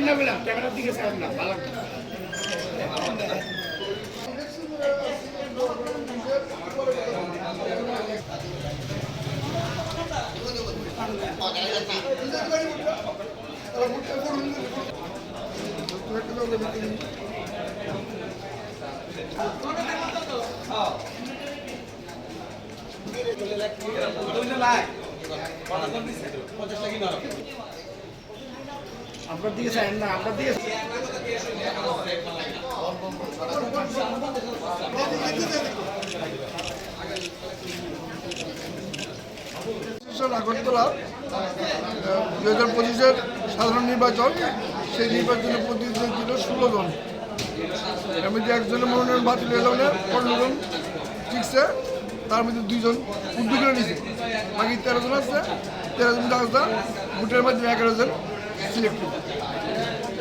না বললাম ক্যামেরার দিকে চান না ভালো আপনার দিকে চান না, আপনার দিকে আগরতলা দু হাজার পঁচিশের সাধারণ নির্বাচন, সেই নির্বাচনে প্রতিনিধি ছিল ষোলো জন। এর মধ্যে একজনের মনোনয়ন বাতিল হয়ে যাবে ঠিকছে তার মধ্যে দুইজন উদ্যোগ নিছে। বাকি তেরো জন আছে, তেরো জন রাস্তা ভোটের মাধ্যমে এগারো জন Simples.